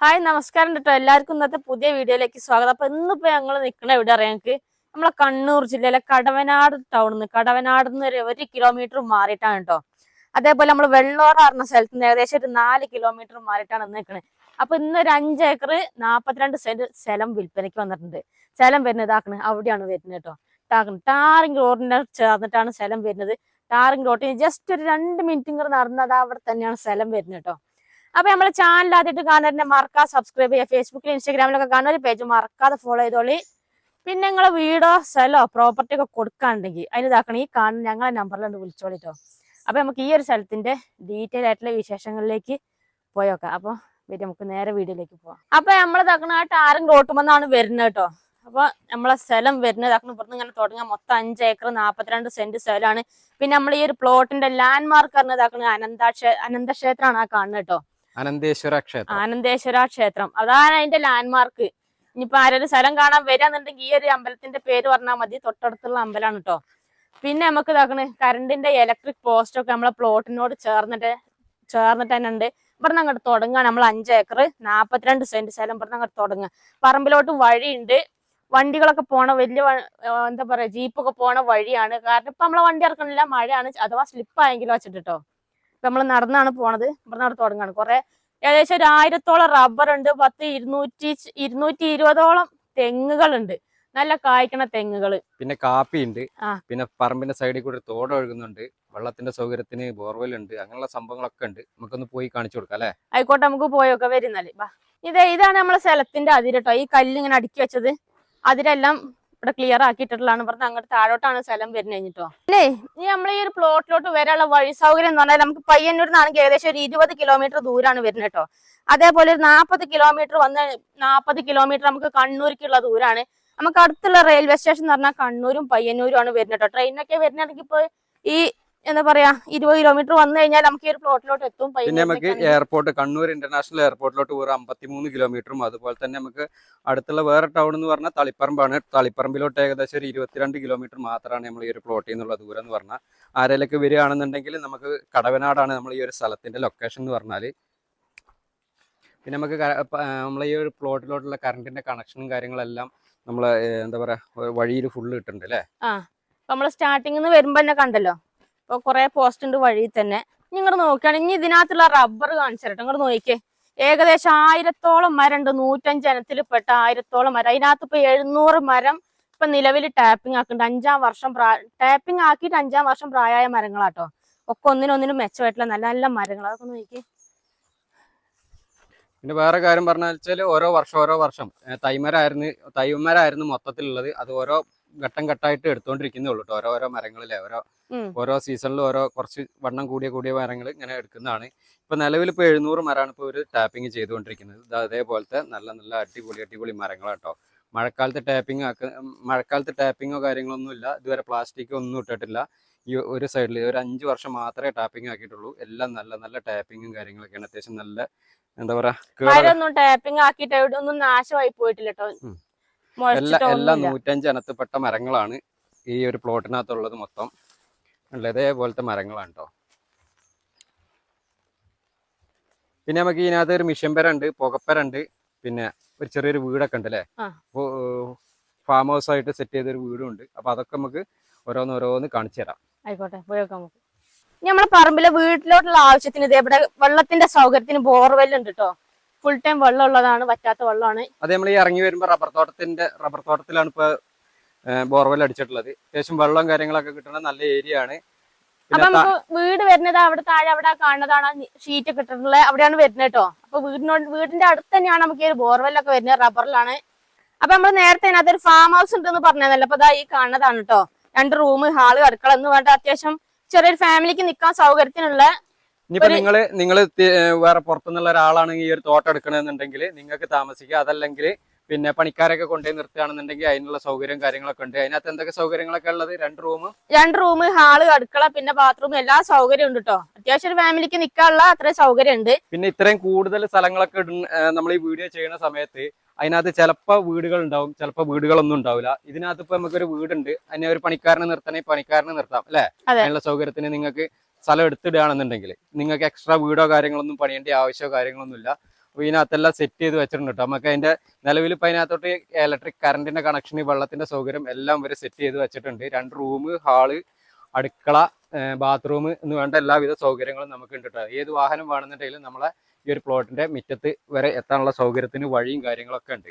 Hi നമസ്കാരം കേട്ടോ എല്ലാവർക്കും ഇന്നത്തെ പുതിയ വീഡിയോയിലേക്ക് സ്വാഗതം. അപ്പൊ ഇന്നിപ്പോ ഞങ്ങൾ നിൽക്കണ എവിടെ അറിയാം ഞങ്ങൾക്ക് നമ്മളെ കണ്ണൂർ ജില്ലയിലെ കടവനാട് ടൗണിൽ നിന്ന് കടവനാട് നിന്ന് ഒരു ഒരു കിലോമീറ്റർ മാറിയിട്ടാണ് കേട്ടോ അതേപോലെ നമ്മൾ വെള്ളോറ പറഞ്ഞ സ്ഥലത്ത് നിന്ന് ഏകദേശം ഒരു നാല് കിലോമീറ്റർ മാറിയിട്ടാണ് നിൽക്കുന്നത് അപ്പൊ ഇന്ന് ഒരു അഞ്ച് ഏക്കർ നാപ്പത്തിരണ്ട് സെന്റ് സ്ഥലം വിൽപ്പനയ്ക്ക് വന്നിട്ടുണ്ട്. സ്ഥലം വരുന്നത് ഇതാക്കണ്. അവിടെയാണ് വരുന്നത് കേട്ടോ ഇതാക്കണ്. ടാറിംഗ് റോഡിന്റെ ചേർന്നിട്ടാണ് സ്ഥലം വരുന്നത്. ടാറിംഗ് റോഡിന് ജസ്റ്റ് ഒരു രണ്ട് മിനിറ്റ് ഇങ്ങോട്ട് നടന്നത് അവിടെ തന്നെയാണ് സ്ഥലം വരുന്നത് കേട്ടോ അപ്പൊ നമ്മളെ ചാനൽ ആദ്യമായിട്ട് കാണുന്നതിനെ മറക്കാതെ സബ്സ്ക്രൈബ് ചെയ്യുക. ഫേസ്ബുക്കിലും ഇൻസ്റ്റാഗ്രാമിലൊക്കെ കാണുന്ന ഒരു പേജ് മറക്കാതെ ഫോളോ ചെയ്തോളി. പിന്നെ നിങ്ങളെ വീടോ സ്ഥലോ പ്രോപ്പർട്ടി ഒക്കെ കൊടുക്കാണ്ടെങ്കിൽ അതിന് ഇതാക്കണം ഈ കാണുന്ന ഞങ്ങളെ നമ്പറിലുണ്ട് വിളിച്ചോളിട്ടോ അപ്പൊ നമുക്ക് ഈ ഒരു സ്ഥലത്തിന്റെ ഡീറ്റെയിൽ ആയിട്ടുള്ള വിശേഷങ്ങളിലേക്ക് പോയോക്കാം അപ്പൊ വരും നമുക്ക് നേരെ വീഡിയോയിലേക്ക് പോവാം. അപ്പൊ നമ്മൾ ഇതാക്കണ ആ ടാറും റോട്ടുമെന്നാണ് വരുന്നത് കേട്ടോ അപ്പൊ നമ്മളെ സ്ഥലം വരുന്നത് ഇതാക്കണം ഇവിടുന്ന് ഇങ്ങനെ തുടങ്ങാൻ മൊത്തം അഞ്ച് ഏക്കർ നാപ്പത്തിരണ്ട് സെന്റ് സ്ഥലമാണ്. പിന്നെ നമ്മൾ ഈ ഒരു പ്ലോട്ടിന്റെ ലാൻഡ് മാർക്ക് പറഞ്ഞതാക്കണ അനന്താക്ഷേ അനന്തക്ഷേത്രമാണ് ആ കാണുന്നത് കേട്ടോ അനന്തേശ്വര ക്ഷേത്രം. അനന്തേശ്വര ക്ഷേത്രം. അതാണ് അതിന്റെ ലാൻഡ്മാർക്ക് ഇനിയിപ്പോ ആരൊരു സ്ഥലം കാണാൻ വരാന്നുണ്ടെങ്കിൽ ഈ ഒരു അമ്പലത്തിന്റെ പേര് പറഞ്ഞാൽ മതി. തൊട്ടടുത്തുള്ള അമ്പലമാണ് കേട്ടോ പിന്നെ നമുക്ക് ഇതാക്കണ് കറണ്ടിന്റെ ഇലക്ട്രിക് പോസ്റ്റ് ഒക്കെ നമ്മളെ പ്ലോട്ടിനോട് ചേർന്നിട്ട് ചേർന്നിട്ട് തന്നെ ഉണ്ട്. ഇവിടുന്ന് അങ്ങോട്ട് തുടങ്ങുക നമ്മൾ അഞ്ച് ഏക്കർ നാപ്പത്തിരണ്ട് സെന്റ് സ്ഥലം ഇവിടുന്ന് അങ്ങോട്ട് തുടങ്ങുക. പറമ്പിലോട്ട് വഴിയുണ്ട്. വണ്ടികളൊക്കെ പോണ വലിയ എന്താ പറയാ ജീപ്പൊക്കെ പോണ വഴിയാണ്. കാരണം ഇപ്പൊ നമ്മളെ വണ്ടി ഇറക്കണില്ല മഴയാണ്. അഥവാ സ്ലിപ്പ് ആയെങ്കിലും വെച്ചിട്ട് കേട്ടോ നമ്മൾ നടന്നാണ് പോണത്. ഇവിടെ നട തുടങ്ങാണ്. കുറെ ഏകദേശം ഒരു ആയിരത്തോളം റബ്ബർ ഉണ്ട്. പത്ത് ഇരുന്നൂറ്റി ഇരുന്നൂറ്റി ഇരുപതോളം തെങ്ങുകളുണ്ട്. നല്ല കായ്ക്കണ തെങ്ങുകൾ. പിന്നെ കാപ്പി ഉണ്ട് പിന്നെ പറമ്പിന്റെ സൈഡിൽ കൂടി തോട ഒഴുകുന്നുണ്ട്. വെള്ളത്തിന്റെ സൗകര്യത്തിന് ബോർവെൽ ഉണ്ട്. അങ്ങനെയുള്ള സംഭവങ്ങളൊക്കെ ഉണ്ട്. നമുക്കൊന്ന് പോയി കാണിച്ചു കൊടുക്കാം അല്ലെ? ആയിക്കോട്ടെ നമുക്ക് പോയൊക്കെ വരുന്നല്ലേ ബാ. ഇതേ ഇതാണ് നമ്മളെ സ്ഥലത്തിന്റെ അതിരട്ടോ ഈ കല്ല് ഇങ്ങനെ അടുക്കി വെച്ചത്. അതിരെല്ലാം ഇവിടെ ക്ലിയർ ആക്കിയിട്ടുള്ളതാണ്. ഇവിടുന്ന് അങ്ങോട്ട് താഴോട്ടാണ് സ്ഥലം വരുന്നത് കഴിഞ്ഞിട്ടോ അല്ലേ? ഇനി നമ്മൾ ഈ ഒരു പ്ലോട്ടിലോട്ട് വരാനുള്ള വഴി സൗകര്യം എന്ന് പറഞ്ഞാൽ നമുക്ക് പയ്യന്നൂരിൽ നിന്നാണെങ്കിൽ ഏകദേശം ഒരു ഇരുപത് കിലോമീറ്റർ ദൂരമാണ് വരുന്നത് കേട്ടോ. അതേപോലെ ഒരു നാൽപ്പത് കിലോമീറ്റർ വന്ന് നാൽപ്പത് കിലോമീറ്റർ നമുക്ക് കണ്ണൂർക്കുള്ള ദൂരമാണ് നമുക്ക് അടുത്തുള്ള റെയിൽവേ സ്റ്റേഷൻ എന്ന് പറഞ്ഞാൽ കണ്ണൂരും പയ്യന്നൂരും ആണ് വരുന്നത് കേട്ടോ. ട്രെയിനൊക്കെ വരുന്നുണ്ടെങ്കിൽ ഇപ്പോൾ ഈ എന്താ പറയാ ഇരുപത് കിലോമീറ്റർ വന്നു കഴിഞ്ഞാൽ നമുക്ക് ഈ ഒരു പ്ലോട്ടിലോട്ട് എത്തും. പിന്നെ നമുക്ക് എയർപോർട്ട് കണ്ണൂർ ഇന്റർനാഷണൽ എയർപോർട്ടിലോട്ട് ഒരു അമ്പത്തിമൂന്ന് കിലോമീറ്ററും അതുപോലെ തന്നെ നമുക്ക് അടുത്തുള്ള വേറെ ടൗൺ എന്ന് പറഞ്ഞാൽ തളിപ്പറമ്പാണ്. തളിപ്പറമ്പിലോട്ട് ഏകദേശം ഒരു ഇരുപത്തിരണ്ട് കിലോമീറ്റർ മാത്രമാണ് നമ്മൾ ഈ ഒരു പ്ലോട്ടിൽ നിന്നുള്ള ദൂരം എന്ന് പറഞ്ഞാൽ. ആരേലൊക്കെ വരികയാണെന്നുണ്ടെങ്കിൽ നമുക്ക് കടവനാടാണ് നമ്മൾ ഈ ഒരു സ്ഥലത്തിന്റെ ലൊക്കേഷൻ എന്ന് പറഞ്ഞാൽ. പിന്നെ നമുക്ക് നമ്മൾ ഈ ഒരു പ്ലോട്ടിലോട്ടുള്ള കറണ്ടിന്റെ കണക്ഷനും കാര്യങ്ങളെല്ലാം നമ്മൾ എന്താ പറയാ വഴിയിൽ ഫുള്ള് കിട്ടുന്നുണ്ട് അല്ലേ? നമ്മൾ സ്റ്റാർട്ടിങ്ങിൽ നിന്ന് വരുമ്പോ തന്നെ കണ്ടല്ലോ? ഇപ്പൊ കുറെ പോസ്റ്റ് ഉണ്ട് വഴിയിൽ തന്നെ. നിങ്ങൾ നോക്കുകയാണെങ്കിൽ ഇനി ഇതിനകത്തുള്ള റബ്ബർ കാണിച്ചു തരട്ടെ ഇങ്ങോട്ട് നോക്കിക്കേ. ഏകദേശം ആയിരത്തോളം മരം ഉണ്ട് നൂറ്റഞ്ച് ഇനത്തിൽപ്പെട്ട ആയിരത്തോളം മരം. അതിനകത്ത് ഇപ്പൊ എഴുന്നൂറ് മരം ഇപ്പൊ നിലവിൽ ടാപ്പിംഗ് ആക്കുന്നുണ്ട് അഞ്ചാം വർഷം പ്രാ ടാപ്പിംഗ് ആക്കിയിട്ട് അഞ്ചാം വർഷം പ്രായമായ മരങ്ങളാട്ടോ. ഒക്കെ ഒന്നിനൊന്നിനും മെച്ചമായിട്ടുള്ള നല്ല നല്ല മരങ്ങൾ അതൊക്കെ നോക്കി പിന്നെ വേറെ കാര്യം പറഞ്ഞാൽ ഓരോ വർഷം ഓരോ വർഷം. തൈമരായിരുന്നു തൈമരായിരുന്നു മൊത്തത്തിലുള്ളത്. അത് ഓരോ ഘട്ടം ഘട്ടമായിട്ട് എടുത്തോണ്ടിരിക്കുന്നേ ഉള്ളൂ. ഓരോ ഓരോ മരങ്ങളിലെ ഓരോ ഓരോ സീസണിലും ഓരോ കുറച്ച് വണ്ണം കൂടിയ കൂടിയ മരങ്ങൾ ഇങ്ങനെ എടുക്കുന്നതാണ്. ഇപ്പൊ നിലവിൽ ഇപ്പൊ എഴുന്നൂറ് മരമാണ് ഇപ്പൊ ഒരു ടാപ്പിംഗ് ചെയ്തുകൊണ്ടിരിക്കുന്നത്. ഇത് അതേപോലത്തെ നല്ല നല്ല അടിപൊളി അടിപൊളി മരങ്ങളാട്ടോ മഴക്കാലത്ത് ടാപ്പിംഗ് ആക്ക മഴക്കാലത്ത് ടാപ്പിങ്ങോ കാര്യങ്ങളൊന്നും ഇല്ല. ഇതുവരെ പ്ലാസ്റ്റിക് ഒന്നും ഇട്ടിട്ടില്ല. ഈ ഒരു സൈഡിൽ ഒരു അഞ്ച് വർഷം മാത്രമേ ടാപ്പിംഗ് ആക്കിയിട്ടുള്ളൂ. എല്ലാം നല്ല നല്ല ടാപ്പിങ്ങും കാര്യങ്ങളൊക്കെയാണ്. അത്യാവശ്യം നല്ല എന്താ പറയാ ടാപ്പിംഗ് ആക്കിയിട്ട് ഒന്നും നാശമായി പോയിട്ടില്ല കേട്ടോ. എല്ലാ എല്ലാ നൂറ്റഞ്ച് ഇനത്തിൽപ്പെട്ട മരങ്ങളാണ് ഈ ഒരു പ്ലോട്ടിനകത്തുള്ളത് മൊത്തം. ഉള്ള ഇതേപോലത്തെ മരങ്ങളാണ് കേട്ടോ പിന്നെ നമുക്ക് ഇതിനകത്ത് ഒരു മിഷൻ പെര ഉണ്ട് പുകപ്പെര ഉണ്ട് പിന്നെ ഒരു ചെറിയൊരു വീടൊക്കെ ഉണ്ട് അല്ലേ ഫാം ഹൗസ് ആയിട്ട് സെറ്റ് ചെയ്തൊരു വീടും ഉണ്ട് അപ്പൊ അതൊക്കെ നമുക്ക് ഓരോന്നോരോന്ന് ഓരോന്ന് കാണിച്ചു തരാം. ആയിക്കോട്ടെ പോയേക്കാം നമുക്ക്. നമ്മളെ പറമ്പിലെ വീട്ടിലോട്ടുള്ള ആവശ്യത്തിന് ഇതേപോലെ ഇവിടെ വെള്ളത്തിന്റെ സൗകര്യത്തിന് ബോർവെല്ലുണ്ട് കേട്ടോ ഫുൾ ടൈം വെള്ളം ഉള്ളതാണ് പറ്റാത്ത വെള്ളമാണ്. അതെ നമ്മൾ ഈ ഇറങ്ങി വരുമ്പോൾ റബ്ബർ തോട്ടത്തിന്റെ റബ്ബർ തോട്ടത്തിലാണ് ഇപ്പൊ ബോർവെൽ അടിച്ചിട്ടുള്ളത്. അത്യാവശ്യം വെള്ളം കാര്യങ്ങളൊക്കെ കിട്ടുന്ന നല്ല ഏരിയ ആണ്. അപ്പൊ നമുക്ക് വീട് വരുന്നത് അവിടെ താഴെ അവിടെ കാണുന്നതാണ് ഷീറ്റ് കിട്ടുന്നത് അവിടെയാണ് വരുന്നത് കേട്ടോ. അപ്പൊ വീടിനോട് വീടിന്റെ അടുത്ത് തന്നെയാണ് നമുക്ക് ഈ ഒരു ബോർവെല്ലൊക്കെ വരുന്നത് റബ്ബറിലാണ് അപ്പൊ നമ്മൾ നേരത്തെ അതിനകത്ത് ഒരു ഫാം ഹൗസ് ഉണ്ടെന്ന് പറഞ്ഞതല്ലോ അപ്പൊ അതാ ഈ കാണുന്നതാണ് കേട്ടോ. രണ്ട് റൂം ഹാൾ അടുക്കള എന്ന് വേണ്ട അത്യാവശ്യം ചെറിയൊരു ഫാമിലിക്ക് നിൽക്കാൻ സൗകര്യത്തിനുള്ള ഇനിയിപ്പോ നിങ്ങൾ നിങ്ങൾ നിങ്ങൾ വേറെ പുറത്തുനിന്നുള്ള ഒരാളാണെങ്കിൽ ഈ ഒരു തോട്ടം എടുക്കണമെന്നുണ്ടെങ്കിൽ നിങ്ങൾക്ക് താമസിക്കുക. അതല്ലെങ്കിൽ പിന്നെ പണിക്കാരൊക്കെ കൊണ്ടുപോയി നിർത്തുകയാണെന്നുണ്ടെങ്കിൽ അതിനുള്ള സൗകര്യം കാര്യങ്ങളൊക്കെ ഉണ്ട്. അതിനകത്ത് എന്തൊക്കെ സൗകര്യങ്ങളൊക്കെ ഉള്ളത്? രണ്ട് റൂം? രണ്ട് റൂം ഹാൾ അടുക്കള പിന്നെ ബാത്റൂം എല്ലാ സൗകര്യം ഉണ്ട് കേട്ടോ അത്യാവശ്യം ഫാമിലിക്ക് നിൽക്കാനുള്ള അത്രയും സൗകര്യം ഉണ്ട് പിന്നെ ഇത്രയും കൂടുതൽ സ്ഥലങ്ങളൊക്കെ നമ്മൾ ഈ വീഡിയോ ചെയ്യുന്ന സമയത്ത് അതിനകത്ത് ചിലപ്പോൾ വീടുകൾ ഉണ്ടാവും ചിലപ്പോൾ വീടുകളൊന്നും ഉണ്ടാവില്ല. ഇതിനകത്ത് ഇപ്പൊ നമുക്കൊരു വീടുണ്ട്. അതിനെ ഒരു പണിക്കാരനെ നിർത്തണേ പണിക്കാരനെ നിർത്താം അല്ലെ? അതെ. അതിനുള്ള സൗകര്യത്തിന് നിങ്ങൾക്ക് സ്ഥലം എടുത്തിടുകയാണെന്നുണ്ടെങ്കിൽ നിങ്ങൾക്ക് എക്സ്ട്രാ വീടോ കാര്യങ്ങളൊന്നും പണിയേണ്ട ആവശ്യമോ കാര്യങ്ങളൊന്നും ഇല്ല അപ്പോൾ ഇതിനകത്തെല്ലാം സെറ്റ് ചെയ്ത് വെച്ചിട്ടുണ്ട് കേട്ടോ നമുക്ക് അതിന്റെ നിലവിൽ ഇപ്പം അതിനകത്തോട്ട് ഇലക്ട്രിക് കറണ്ടിന്റെ കണക്ഷൻ വെള്ളത്തിന്റെ സൗകര്യം എല്ലാം വരെ സെറ്റ് ചെയ്ത് വെച്ചിട്ടുണ്ട്. രണ്ട് റൂം ഹാൾ അടുക്കള ബാത്റൂം എന്ന് വേണ്ട എല്ലാവിധ സൗകര്യങ്ങളും നമുക്ക് ഉണ്ട് കേട്ടോ ഏത് വാഹനം വേണമെന്നുണ്ടെങ്കിലും നമ്മളെ ഈ ഒരു പ്ലോട്ടിന്റെ മുറ്റത്ത് വരെ എത്താനുള്ള സൗകര്യത്തിന് വഴിയും കാര്യങ്ങളൊക്കെ ഉണ്ട്.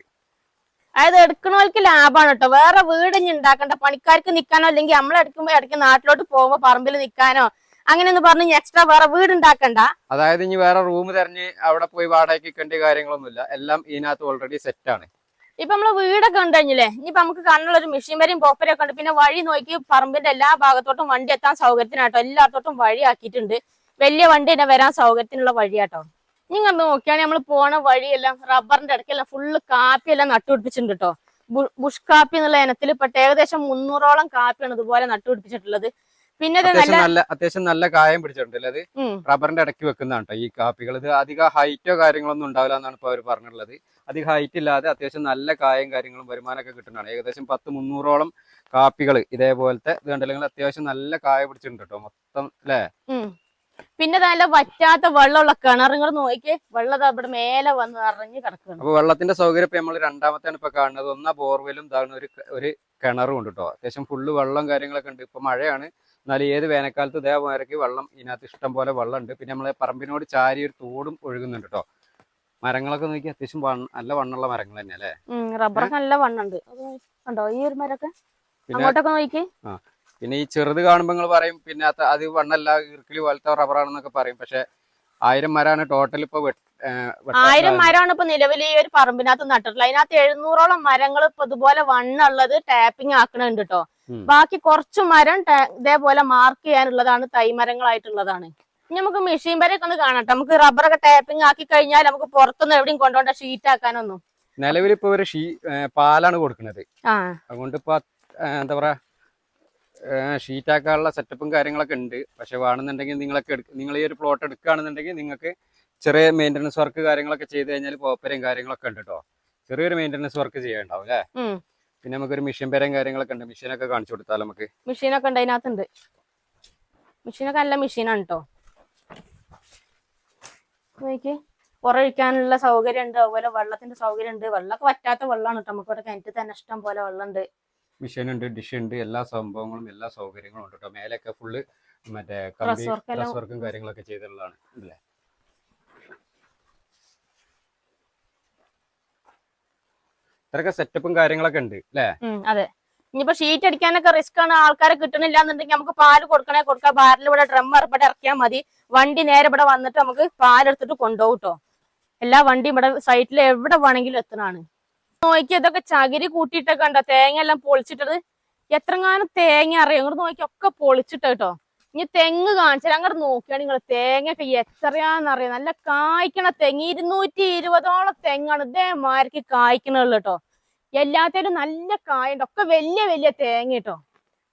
അതായത് എടുക്കണവർക്ക് ലാഭമാണ് കേട്ടോ വേറെ വീട് ഇനി ഉണ്ടാക്കണ്ട. പണിക്കാർക്ക് നിൽക്കാനോ അല്ലെങ്കിൽ നമ്മൾ എടുക്കുമ്പോ ഇടയ്ക്ക് നാട്ടിലോട്ട് പോകുമ്പോ പറമ്പിൽ നിൽക്കാനോ അങ്ങനെയൊന്നും പറഞ്ഞ് എക്സ്ട്രാ വേറെ വീട് ഉണ്ടാക്കണ്ട അതായത് ഇനി വേറെ റൂം തെരഞ്ഞ് അവിടെ പോയി വാടകയ്ക്ക് കണ്ട കാര്യങ്ങളൊന്നുമില്ല. എല്ലാം ഇതിനകത്ത് ഓൾറെഡി സെറ്റ് ആണ്. ഇപ്പൊ നമ്മൾ വീടൊക്കെ ഉണ്ട് കഴിഞ്ഞില്ലേ? ഇനിയിപ്പൊ നമുക്ക് കണ്ണുള്ള ഒരു മെഷീൻ വരെയും പോപ്പരും ഒക്കെ ഉണ്ട്. പിന്നെ വഴി നോക്കി പറമ്പിന്റെ എല്ലാ ഭാഗത്തോട്ടും വണ്ടി എത്താൻ സൗകര്യത്തിനാട്ടോ. എല്ലാത്തോട്ടും വഴി ആക്കിയിട്ടുണ്ട്. വലിയ വണ്ടി തന്നെ വരാൻ സൗകര്യത്തിനുള്ള വഴിയാട്ടോ. നിങ്ങൾ നോക്കിയാണെങ്കിൽ നമ്മൾ പോണ വഴിയെല്ലാം റബ്ബറിന്റെ ഇടയ്ക്കെല്ലാം ഫുള്ള് കാപ്പിയെല്ലാം നട്ടുപിടിപ്പിച്ചിട്ടുണ്ട് കേട്ടോ ബുഷ് കാപ്പി എന്നുള്ള ഇനത്തിൽ പെട്ട ഏകദേശം മുന്നൂറോളം കാപ്പിയാണ് ഇതുപോലെ നട്ടുപിടിപ്പിച്ചിട്ടുള്ളത്. പിന്നെ നല്ല അത്യാവശ്യം നല്ല കായം പിടിച്ചിട്ടുണ്ട് അത്? ഉം. റബ്ബറിന്റെ ഇടയ്ക്ക് വെക്കുന്നതാണ് ഈ കാപ്പികൾ. ഇത് അധികം ഹൈറ്റോ കാര്യങ്ങളൊന്നും ഉണ്ടാവില്ല എന്നാണ് ഇപ്പൊ അവർ പറഞ്ഞിട്ടുള്ളത്. അധികം ഹൈറ്റ് ഇല്ലാതെ അത്യാവശ്യം നല്ല കായം കാര്യങ്ങളും വരുമാനമൊക്കെ കിട്ടുന്നതാണ്. ഏകദേശം പത്ത് മുന്നൂറോളം കാപ്പികൾ ഇതേപോലത്തെ ഇത് കണ്ടില്ലെങ്കിൽ അത്യാവശ്യം നല്ല കായ പിടിച്ചിട്ടുണ്ട് കേട്ടോ മൊത്തം അല്ലേ. പിന്നെ നല്ല വറ്റാത്ത വെള്ളമുള്ള കിണറുകൾ നോക്കി വെള്ളം അവിടെ മേലെ വന്ന് നിറഞ്ഞ് കിടക്കുന്നു. അപ്പൊ വെള്ളത്തിന്റെ സൗകര്യം നമ്മൾ രണ്ടാമത്തെയാണ് ഇപ്പൊ കാണുന്നത്. ഒന്നാ ബോർവെലും ഇതാണ് ഒരു ഒരു കിണറും ഉണ്ട് കേട്ടോ അത്യാവശ്യം ഫുള്ള് വെള്ളം കാര്യങ്ങളൊക്കെ ഉണ്ട്. ഇപ്പൊ മഴയാണ്. എന്നാൽ ഏത് വേനൽക്കാലത്ത് ഇതേമാരക്ക് വെള്ളം ഇതിനകത്ത് ഇഷ്ടം പോലെ വെള്ളം ഉണ്ട് പിന്നെ നമ്മളെ പറമ്പിനോട് ചാരി ഒരു തോടും ഒഴുകുന്നുണ്ട് കേട്ടോ മരങ്ങളൊക്കെ നോക്കി അത്യാവശ്യം നല്ല വണ്ണുള്ള മരങ്ങൾ തന്നെ അല്ലേ? റബ്ബർ റബ്ബറൊക്കെ നല്ല വണ്ണുണ്ട്. ഈ ഒരു മരൊക്കെ പിന്നെ അങ്ങോട്ടൊക്കെ നോക്കി പിന്നെ ഈ ചെറുത് കാണുമ്പോൾ നിങ്ങൾ പറയും പിന്നെ അത് വണ്ണല്ല ഇർക്കിളി പോലത്തെ റബ്ബറാണെന്നൊക്കെ പറയും. പക്ഷെ ആയിരം മരമാണ് ടോട്ടൽ ഇപ്പൊ ആയിരം. മരമാണ് ഇപ്പൊ നിലവിൽ ഈ ഒരു പറമ്പിനകത്ത് നട്ടിട്ടുള്ളത്. അതിനകത്ത് എഴുന്നൂറോളം മരങ്ങൾ ഇപ്പൊ ഇതുപോലെ വണ്ണുള്ളത് ടാപ്പിംഗ് ആക്കണുണ്ട് കേട്ടോ. ബാക്കി കുറച്ച് മരം ഇതേപോലെ മാർക്ക് ചെയ്യാനുള്ളതാണ് തൈമരങ്ങളായിട്ടുള്ളതാണ് ഇനി നമുക്ക് മെഷീൻ വരെയൊക്കെ ഒന്ന് കാണട്ടെ. നമുക്ക് റബ്ബറൊക്കെ ടാപ്പിംഗ് ആക്കി കഴിഞ്ഞാൽ നമുക്ക് പുറത്തൊന്നും എവിടെയും കൊണ്ടുപോണ്ട ഷീറ്റ് ആക്കാനൊന്നും. നിലവിൽ ഇപ്പൊ ഒരു ഷീ പാലാണ് കൊടുക്കുന്നത്. അതുകൊണ്ട് ഇപ്പൊ എന്താ പറയാ ഷീറ്റ് ആക്കാനുള്ള സെറ്റപ്പും കാര്യങ്ങളൊക്കെ ഉണ്ട്. പക്ഷെ വേണമെന്നുണ്ടെങ്കിൽ നിങ്ങളൊക്കെ നിങ്ങൾ ഈ ഒരു പ്ലോട്ട് എടുക്കുകയാണെന്നുണ്ടെങ്കിൽ നിങ്ങൾക്ക് ചെറിയ മെയിന്റനൻസ് വർക്ക് കാര്യങ്ങളൊക്കെ ചെയ്ത് കഴിഞ്ഞാൽ പോപ്പരയും കാര്യങ്ങളൊക്കെ ഉണ്ട് കേട്ടോ ചെറിയൊരു മെയിന്റനൻസ് വർക്ക് ചെയ്യാനുണ്ടാവും അല്ലേ പിന്നെ നമുക്കൊരു മിഷൻ പേരയും കാര്യങ്ങളൊക്കെ ഉണ്ട്. മിഷീനൊക്കെ കാണിച്ചു കൊടുത്താൽ നമുക്ക്? മെഷീനൊക്കെ ഉണ്ട് അതിനകത്തുണ്ട്. മെഷീനൊക്കെ നല്ല മെഷീനാണ് കേട്ടോ നോക്കി പുറഴിക്കാനുള്ള സൗകര്യം ഉണ്ട് അതുപോലെ വെള്ളത്തിന്റെ സൗകര്യം ഉണ്ട് വെള്ളമൊക്കെ പറ്റാത്ത വെള്ളമാണ് കേട്ടോ നമുക്ക് ഇവിടെ കിണറ്റിൽ തന്നെ ഇഷ്ടം പോലെ വെള്ളമുണ്ട്. മിഷീൻ ഉണ്ട് ഡിഷ് ഉണ്ട് എല്ലാ സംഭവങ്ങളും എല്ലാ സൗകര്യങ്ങളും ഉണ്ട് കേട്ടോ മേലൊക്കെ ഫുള്ള് മറ്റേ കമ്പി വർക്കും കാര്യങ്ങളൊക്കെ ചെയ്തിട്ടുള്ളതാണ്. അല്ലേ? ഇത്രയൊക്കെ സെറ്റപ്പും കാര്യങ്ങളൊക്കെ ഉണ്ട് അല്ലേ? അതെ. ഇനിയിപ്പോ ഷീറ്റ് അടിക്കാനൊക്കെ റിസ്ക് ആണ്. ആൾക്കാരെ കിട്ടണില്ല എന്നുണ്ടെങ്കിൽ നമുക്ക് പാൽ കൊടുക്കണേ കൊടുക്കാം. ബാരിൽ ഇവിടെ ഡ്രം ഇവിടെ ഇറക്കിയാൽ മതി. വണ്ടി നേരെ ഇവിടെ വന്നിട്ട് നമുക്ക് പാലെടുത്തിട്ട് കൊണ്ടുപോകും കേട്ടോ എല്ലാ വണ്ടിയും ഇവിടെ സൈറ്റിൽ എവിടെ വേണമെങ്കിലും എത്തണാണ്. നോക്കി ഇതൊക്കെ ചകിരി കൂട്ടിയിട്ടൊക്കെ ഉണ്ടോ തേങ്ങ എല്ലാം പൊളിച്ചിട്ടത്. എത്രങ്ങാനും തേങ്ങ അറിയാം? ഇങ്ങോട്ട് നോക്കി ഒക്കെ പൊളിച്ചിട്ട് ഇനി തെങ്ങ് കാണിച്ചാൽ അങ്ങോട്ട് നോക്കിയാണ് നിങ്ങൾ തേങ്ങയൊക്കെ എത്രയാന്നറിയാം? നല്ല കായ്ക്കണ തെങ്ങ്. ഇരുന്നൂറ്റി ഇരുപതോളം തെങ്ങാണ് ഇതേമാർക്ക് കായ്ക്കണുള്ളൂ കേട്ടോ. എല്ലാത്തിനും നല്ല കായുണ്ട്. ഒക്കെ വലിയ വലിയ തേങ്ങ കേട്ടോ.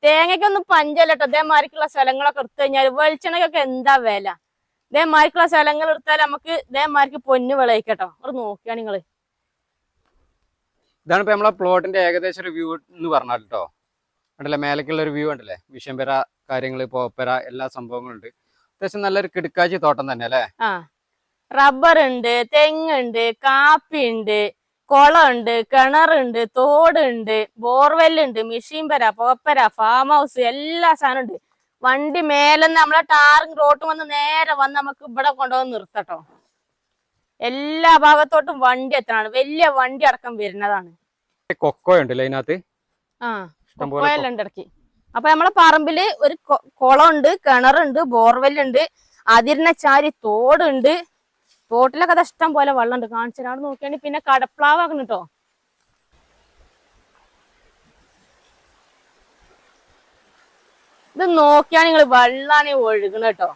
തേങ്ങയ്ക്കൊന്നും പഞ്ചല്ല കേട്ടോ. ഇതേമാരിക്കുള്ള സ്ഥലങ്ങളൊക്കെ എടുത്തു കഴിഞ്ഞാൽ വെളിച്ചെണ്ണയ്ക്കൊക്കെ എന്താ വില? ഇതേമാരിക്കുള്ള സ്ഥലങ്ങൾ എടുത്താൽ നമുക്ക് ഇതേമാരിക്ക് പൊന്ന് വിളയിക്കട്ടോ. അവിടെ നോക്കിയാ നിങ്ങൾ. ഇതാണ് ഇപ്പൊ നമ്മളെ പ്ലോട്ടിന്റെ ഏകദേശം ഒരു വ്യൂ എന്ന് പറഞ്ഞാൽ കേട്ടോ. കണ്ടല്ലേ? മേലേക്കുള്ള ഒരു വ്യൂ ഉണ്ടല്ലേ വിഷംപെര കാര്യങ്ങൾ പോപ്പര എല്ലാ സംഭവങ്ങളും ഉണ്ട് അത്യാവശ്യം നല്ലൊരു കിടുക്കാച്ചി തോട്ടം തന്നെ അല്ലേ? ആ. റബ്ബർ ഉണ്ട് തെങ്ങുണ്ട് കാപ്പി ഉണ്ട് കുളമുണ്ട് കിണറുണ്ട് തോടുണ്ട് ബോർവെല്ലുണ്ട് മെഷീൻ പെര പോപ്പര ഫാം ഹൗസ് എല്ലാ സാധനം ഉണ്ട് വണ്ടി മേലെ നമ്മളെ ടാറിങ് റോട്ട് വന്ന് നേരെ വന്ന് നമുക്ക് ഇവിടെ കൊണ്ടുവന്ന് നിർത്തട്ടോ. എല്ലാ ഭാഗത്തോട്ടും വണ്ടി എത്തണാണ്. വലിയ വണ്ടി അടക്കം വരുന്നതാണ്. കൊക്കോ ഉണ്ടല്ലേ അതിനകത്ത്? ആ കൊക്കോയെല്ലാം ഉണ്ട് ഇടയ്ക്ക്. അപ്പൊ നമ്മളെ പറമ്പിൽ ഒരു കുളമുണ്ട് കിണറുണ്ട് ബോർവെല്ലുണ്ട് ചാരി തോടുണ്ട്. തോട്ടിലൊക്കെ അത് ഇഷ്ടം പോലെ വെള്ളമുണ്ട്. കാണിച്ചാൽ അവിടെ നോക്കിയാണെങ്കിൽ പിന്നെ കടപ്ലാവാക്കണം കേട്ടോ ഇത് നോക്കിയാൽ നിങ്ങൾ വെള്ളാണ് ഒഴുകുന്നത് കേട്ടോ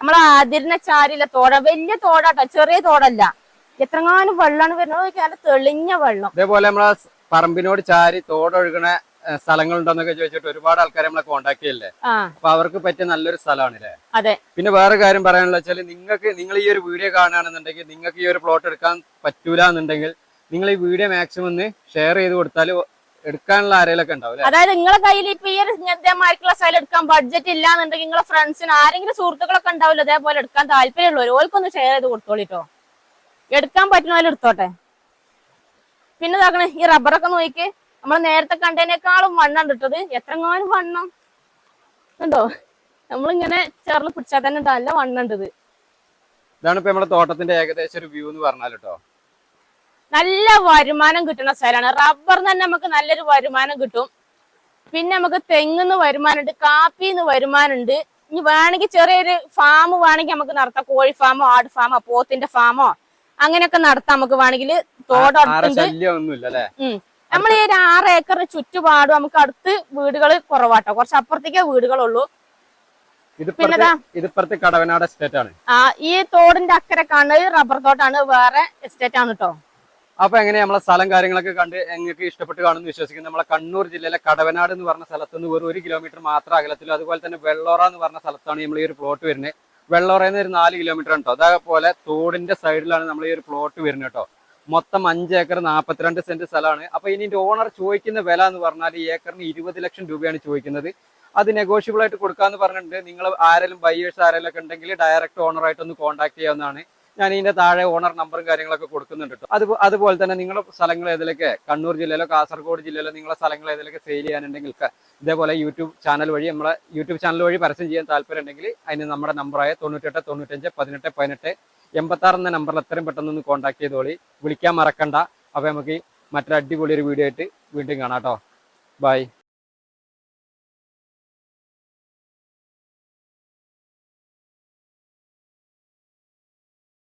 നമ്മളെ അതിരിനെ ചാരില്ല തോട. വലിയ തോടാട്ടോ ചെറിയ തോടല്ല. എത്രങ്ങാനും വെള്ളമാണ് വരുന്നത്. നോക്കിയാൽ തെളിഞ്ഞ വെള്ളം. ഇതേപോലെ നമ്മളെ പറമ്പിനോട് ചാരി തോടൊഴുകണ സ്ഥലങ്ങളുണ്ടോന്നൊക്കെ ചോദിച്ചിട്ട് ഒരുപാട് ആൾക്കാരെ നമ്മളെ കോണ്ടാക്ട് ചെയ്യല്ലേ? അപ്പൊ അവർക്ക് പറ്റിയ നല്ലൊരു സ്ഥലമാണ് അല്ലേ അതെ. പിന്നെ വേറെ കാര്യം പറയാനുള്ള വെച്ചാൽ നിങ്ങൾക്ക് നിങ്ങൾ ഈ ഒരു വീഡിയോ കാണുകയാണെന്നുണ്ടെങ്കിൽ നിങ്ങൾക്ക് ഈ ഒരു പ്ലോട്ട് എടുക്കാൻ പറ്റൂല എന്നുണ്ടെങ്കിൽ നിങ്ങൾ ഈ വീഡിയോ മാക്സിമം ഒന്ന് ഷെയർ ചെയ്ത് കൊടുത്താൽ എടുക്കാനുള്ള ആരെങ്കിലൊക്കെ ഉണ്ടാവും അതായത് നിങ്ങളെ കയ്യിൽ ഇപ്പൊ ഈ ഒരു ഇതേമാതിരിക്കുള്ള സ്ഥലം എടുക്കാൻ ബഡ്ജറ്റ് ഇല്ലാന്നുണ്ടെങ്കിൽ നിങ്ങളെ ഫ്രണ്ട്സിന് ആരെങ്കിലും സുഹൃത്തുക്കളൊക്കെ ഉണ്ടാവില്ല അതേപോലെ എടുക്കാൻ താല്പര്യമുള്ളവർ ഓൽക്കൊന്ന് ഷെയർ ചെയ്ത് കൊടുത്തോളിട്ടോ എടുക്കാൻ പറ്റുന്ന എടുത്തോട്ടെ. പിന്നെ നോക്കണേ ഈ റബ്ബറൊക്കെ നോക്കിക്ക്. നമ്മൾ നേരത്തെ കണ്ടതിനേക്കാളും വണ്ണം ഇട്ടത് എത്രങ്ങാനും വണ്ണം. കണ്ടോ? നമ്മളിങ്ങനെ ചേർന്ന് പിടിച്ചാൽ തന്നെ ഉണ്ട് നല്ല വണ്ണം ഉണ്ട് ഇത്. ഇതാണ് ഇപ്പൊ നമ്മുടെ തോട്ടത്തിന്റെ ഏകദേശം ഒരു വ്യൂ എന്ന് പറഞ്ഞാൽ കേട്ടോ നല്ല വരുമാനം കിട്ടുന്ന സ്ഥലമാണ്. റബ്ബർ തന്നെ നമുക്ക് നല്ലൊരു വരുമാനം കിട്ടും. പിന്നെ നമുക്ക് തെങ്ങിന്ന് വരുമാനമുണ്ട് കാപ്പിന്ന് വരുമാനമുണ്ട് ഇനി വേണമെങ്കിൽ ചെറിയൊരു ഫാം വേണമെങ്കിൽ നമുക്ക് നടത്താം. കോഴി ഫാമോ ആട് ഫാമോ പോത്തിന്റെ ഫാമോ അങ്ങനെയൊക്കെ നടത്താം നമുക്ക് വേണമെങ്കിൽ. ആരെ നമ്മൾ ഈ ഒരു ആറ് ഏക്കർ ചുറ്റുപാടും നമുക്ക് അടുത്ത് വീടുകൾ കുറവാട്ടോ. കുറച്ച് അപ്പുറത്തേക്കേ വീടുകളുള്ളൂ. ഇതിപ്പുറത്തെ കടവനാട് എസ്റ്റേറ്റ് ആണ്. ആ ഈ തോടിന്റെ അക്കരെ കാണുന്നത് റബ്ബർ തോട്ടാണ് വേറെ എസ്റ്റേറ്റ് ആണ് കേട്ടോ അപ്പൊ എങ്ങനെ നമ്മളെ സ്ഥലം കാര്യങ്ങളൊക്കെ കണ്ട് നിങ്ങൾക്ക് ഇഷ്ടപ്പെട്ട് കാണുമെന്ന് വിശ്വസിക്കുന്നു. നമ്മളെ കണ്ണൂർ ജില്ലയിലെ കടവനാട് എന്ന് പറഞ്ഞ സ്ഥലത്ത് നിന്ന് വെറും ഒരു കിലോമീറ്റർ മാത്രം അകലത്തിലും അതുപോലെ തന്നെ വെള്ളോറ എന്ന് പറഞ്ഞ സ്ഥലത്താണ് നമ്മൾ ഈ ഒരു പ്ലോട്ട് വരുന്നത്. വെള്ളോറയിൽ നിന്ന് ഒരു നാല് കിലോമീറ്റർ ഉണ്ടോ അതേപോലെ തോടിന്റെ സൈഡിലാണ് നമ്മൾ ഈ ഒരു പ്ലോട്ട് വരുന്നത് കേട്ടോ മൊത്തം അഞ്ച് ഏക്കർ നാൽപ്പത്തിരണ്ട് സെന്റ് സ്ഥലമാണ്. അപ്പൊ ഇനി ഓണർ ചോദിക്കുന്ന വില എന്ന് പറഞ്ഞാൽ ഈ ഏക്കറിന് ഇരുപത് ലക്ഷം രൂപയാണ് ചോദിക്കുന്നത്. അത് നെഗോഷ്യബിൾ ആയിട്ട് കൊടുക്കാന്ന് പറഞ്ഞിട്ടുണ്ട്. നിങ്ങൾ ആരെങ്കിലും ബയ്യേഴ്സ് ആരെങ്കിലും ഒക്കെ ഉണ്ടെങ്കിൽ ഡയറക്റ്റ് ഓണറായിട്ട് ഒന്ന് കോൺടാക്ട് ചെയ്യാവുന്നതാണ്. ഞാൻ ഇതിന്റെ താഴെ ഓണർ നമ്പറും കാര്യങ്ങളൊക്കെ കൊടുക്കുന്നുണ്ട് കേട്ടോ അത് അതുപോലെ തന്നെ നിങ്ങളുടെ സ്ഥലങ്ങൾ ഏതിലൊക്കെ? കണ്ണൂർ ജില്ലയിലോ കാസർഗോഡ് ജില്ലയിലോ നിങ്ങളുടെ സ്ഥലങ്ങൾ ഏതിലൊക്കെ സെയിൽ ചെയ്യാനുണ്ടെങ്കിൽ ഇതേപോലെ യൂട്യൂബ് ചാനൽ വഴി നമ്മളെ യൂട്യൂബ് ചാനൽ വഴി പരസ്യം ചെയ്യാൻ താല്പര്യം ഉണ്ടെങ്കിൽ അതിന് നമ്മുടെ നമ്പറായ തൊണ്ണൂറ്റെട്ട് തൊണ്ണൂറ്റഞ്ച് പതിനെട്ട് പതിനെട്ട് എൺപത്തി ആറ് എന്ന നമ്പറിൽ എത്രയും പെട്ടെന്ന് ഒന്ന് കോൺടാക്ട് ചെയ്തോളി വിളിക്കാൻ മറക്കണ്ട. അപ്പൊ നമുക്ക് മറ്റൊരു അടിപൊളി ഒരു വീഡിയോ ആയിട്ട് വീണ്ടും കാണാം കേട്ടോ. ബൈ